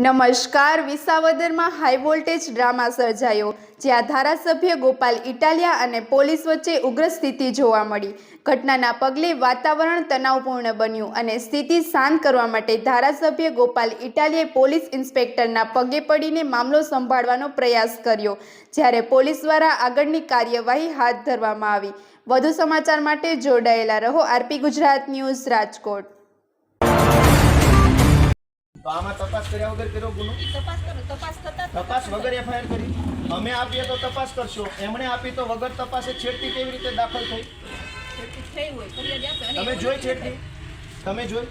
નમસ્કાર, વિસાવદરમાં high voltage drama સર્જાયો, જ્યાં ધારાસભ્ય ગોપાલ ઇટાલિયા અને પોલીસ વચ્ચે ઉગ્ર સ્થિતિ જોવા મળી. ઘટનાના પગલે વાતાવરણ તણાવપૂર્ણ બન્યું અને સ્થિતિ શાંત કરવા માટે ધારાસભ્ય ગોપાલ ઇટાલિયાએ પોલીસ ઇન્સ્પેક્ટરના પગે પડીને મામલો સંભાળવાનો પ્રયાસ કર્યો, જ્યારે પોલીસ દ્વારા આગળની કાર્યવાહી હાથ ધરવામાં આવી. વધુ સમાચાર માટે જોડાયેલા રહો આરપી ગુજરાત ન્યૂઝ રાજકોટ. તો આમાં તપાસ કર્યા વગર કર્યો ગુનો? તપાસ કરો તપાસ થતા તપાસ વગર એફઆઈઆર કરી. અમે આપીએ તો તપાસ કરશો. એમણે આપી તો વગર તપાસે છેડતી કેવી રીતે દાખલ થઈ? તમે જોઈ છેડતી? તમે જોઈ?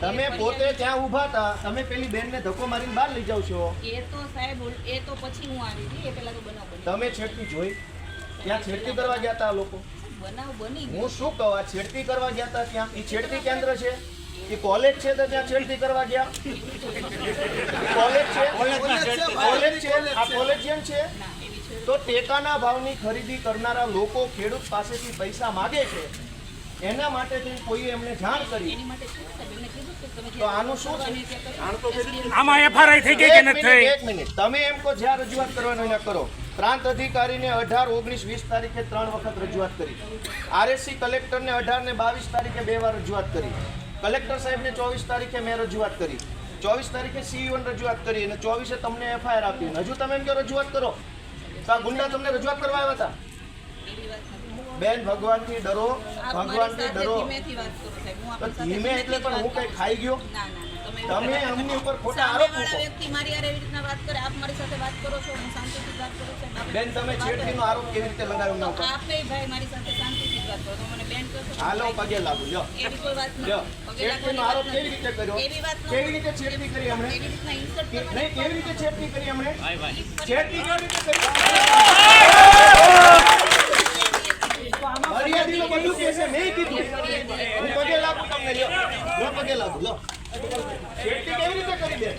તમે પોતે ત્યાં ઊભા હતા તમે પેલી બેનને ધક્કો મારીને બહાર લઈ જાવ છો. એ તો સાહેબ એ તો પછી હું આવી હતી એ પેલા તો બનાવ તમે છેડતી જોઈ? ત્યાં છેડતી કરવા ગયા હતા આ લોકો? બનાવ બની હું શું કહું આ છેડતી કરવા ગયા હતા ત્યાં? એ છેડતી કેન્દ્ર છે? એ કોલેજ છે તો ત્યાં છેડતી કરવા ગયા. કોલેજ છે? કોલેજ છે? આ કોલેજિયન છે? તો ટેકાના ભાવની ખરીદી કરનારા લોકો ખેડૂત પાસેથી પૈસા માગે છે. એના માટે કોઈએ એમને જાણ કરી. એની માટે શું સાહેબ એમને કીધું કે તમે તો આનું શું છે? આમાં એફઆરઆઈ થઈ ગઈ કે એક નથી થઈ? એક મિનિટ. તમે એમ કહો જ્યાં રજૂઆત કરવાનો અહીંયા કરો. પ્રાંત અધિકારીને અઢાર ઓગણીસ વીસ તારીખે ત્રણ વખત રજૂઆત કરી. આરએસસી કલેક્ટરને અઢાર ને બાવીસ તારીખે બે વાર રજૂઆત કરી. કલેક્ટર સાહેબને ચોવીસ તારીખે મેં રજૂઆત કરી. ચોવીસ તારીખે સીઈઓને રજૂઆત કરી અને ચોવીસે તમને એફઆઈઆર આપી હજુ તમે એમ કે રજૂઆત કરો. તો આ ગુંડા તમને રજૂઆત કરવા આવ્યા હતા. બેન ભગવાનથી ડરો ભગવાનથી ડરો. ધીમે એટલે પણ હું કઈ ખાઈ ગયો? તમે અમની ઉપર ખોટા આરોપ મૂકો. વ્યક્તિ મારી હારે એવી રીતના વાત કરે આપ મારી સાથે વાત કરો છો હું શાંતિથી વાત કરું છું. બેન તમે છેડતીનો આરોપ કેવી રીતે લગાવ્યો? આપે ભાઈ મારી સાથે શાંતિથી જ હાલો પગે લાગુ લ્યો. એવી કોઈ વાત ન કેવી રીતે કર્યો? કેવી રીતે છેડતી કરી અમને? નહીં કેવી રીતે છેડતી કરી અમને? ભાઈ કેવી રીતે કરી? કે છે કેવી રીતે કરી દે